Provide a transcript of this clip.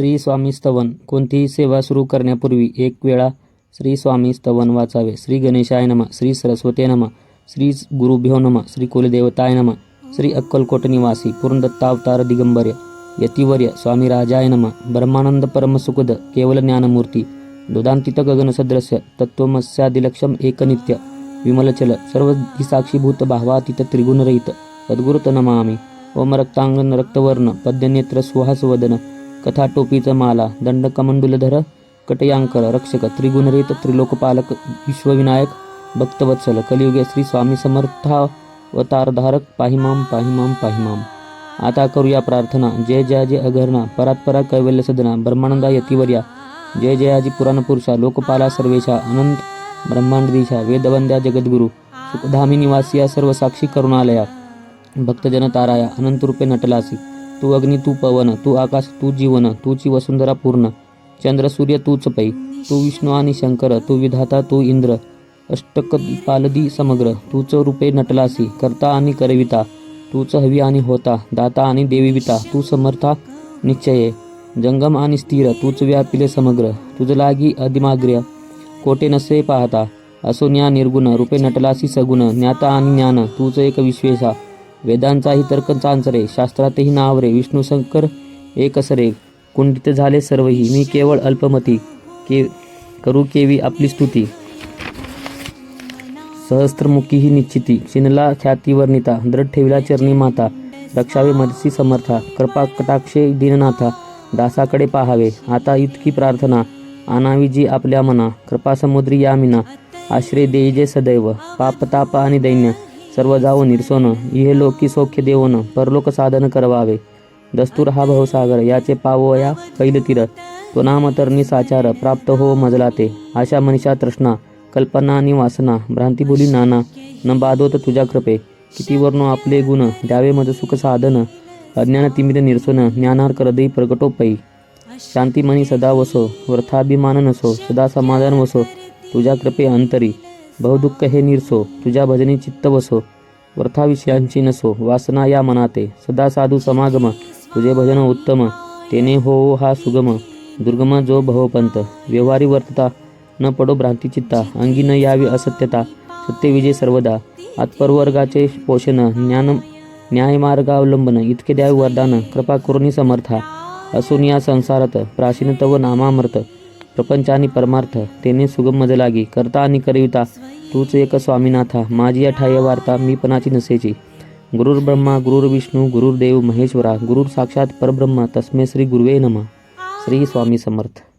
श्री स्वामी स्तवन कोणतीही सेवा सुरू करण्यापूर्वी एक वेळा श्री स्वामी स्तवन वाचावे. श्री गणेशाय नम. श्री सरस्वते नम. श्री गुरुभ्यो नम. श्री कुलदेवताय नम. श्री अक्कलकोट निवासी पूर्णदत्तावतार दिगंबर्य. यतिवर्य स्वामी राजाय नम. ब्रह्मानंद परमसुखद केवल ज्ञानमूर्ती. दुदांतित गगनसदृश्य तत्वमस्यादिलक्षम एकनित्य. विमलचल सर्व साक्षीभूत भावातीत त्रिगुणरहित. सद्गुरुत नमामि. ओम रक्तांगन रक्तवर्ण पद्यनेत्र सुहासवदन कथा टोपीचा माला दंडकमंडुलधर कटयांकर रक्षक त्रिगुणरित त्रिलोकपालक विश्वविनायक भक्तवत्सल कलियुगे श्री स्वामी समर्थावतारधारक पाहिमाम पाहिमाम पाहिमाम. आता करूया प्रार्थना. जय जयाजी अघरणा परात्परा कैवल्य सदना ब्रह्मानंदा यतिवर्या. जय जयाजी पुराणपुरुषा लोकपाला सर्वेशा अनंत ब्रह्मांडदिशा वेदवंद्या जगद्गुरु सुखधामी निवासिया सर्व साक्षी करुणालया. भक्तजन ताराया अनंत रूपे नटलासी. तू अग्नी तू पवन तू आकाश तू जीवन तूची वसुंधरा पूर्ण चंद्र सूर्य तूच पै तू विष्णू आणि शंकर तू विधाता तू इंद्र अष्टक पालदी समग्र तूच रूपे नटलासी करता आणि करविता तूच हवी आणि होता दाता आणि देवीविता तू समर्था निश्चये जंगम आणि स्थिर तूच व्यापिले समग्र तुझ लागी अधिमाग्र्य कोटे नसे पाहता असो निर्गुण रूपे नटलासी सगुण ज्ञाता आणि ज्ञान तूच एक विश्वेशा वेदांचाही तर्क चांचरे शास्त्रातही नावरे विष्णू शंकर एकसरे. कुंडित झाले सर्वही. मी केवळ अल्पमती. के करू केवी आपली स्तुती. सहस्त्रमुखी ही निश्चिती. शिनला ख्यातीवर्णिता दृढ ठेविला चरणी माता. रक्षावे मदसी समर्था. कृपा कटाक्षे दीननाथा. दासाकडे पाहावे. आता इतकी प्रार्थना. आणावी जी आपल्या मना. कृपा समुद्री यामिना आश्रय देईजे सदैव. पापताप आणि दैन्य. सर्व जावो निरसोन इहे लोकी सौख्य देवन परलोक साधन करवावे. दस्तूर हा भवसागर याचे पावोया कैलतीर तो नाम तरणी साचार प्राप्त हो मजला ते आशा मनीषा तृष्णा कल्पना आणि वासना भ्रांतीबोली नाना न बाधोत तुझ्या कृपे. किती वर्णो आपले गुण द्यावे मज सुख साधन. अज्ञान तिमिर निरसोन ज्ञानार करदई प्रगटो पै शांती मनी सदा वसो वृथाभिमान नसो सदा समाधान वसो. तुझ्या कृपे अंतरी. बहुदुःख हे निरसो तुझ्या भजनी चित्त बसो. वर्थाविषयांची नसो वासना या मनाते. सदा साधू समागम तुझे भजन उत्तम. तेने हो हा सुगम. दुर्गम जो भवपंत. व्यवहारी वर्तता न पडो भ्रांती चित्ता. अंगी न यावी असत्यता सत्यविजय सर्वदा. आत्परवर्गाचे पोषण ज्ञान न्यायमार्गावलंबन इतके द्यावे वरदान. कृपा करुणी समर्था. असून या संसारात प्राचीन नामामर्त नामामर्थ प्रपंच आणि परमार्थ तेने सुगम मज लागी. करता आणि करविता तूच एक स्वामीनाथा. माझी अठाय वार्ता मी पणाची नसेची. गुरुर ब्रह्मा गुरुर विष्णू गुरुर देव महेश्वरा गुरुर साक्षात परब्रह्मा तस्मे श्री गुरुवे नमा. श्री स्वामी समर्थ.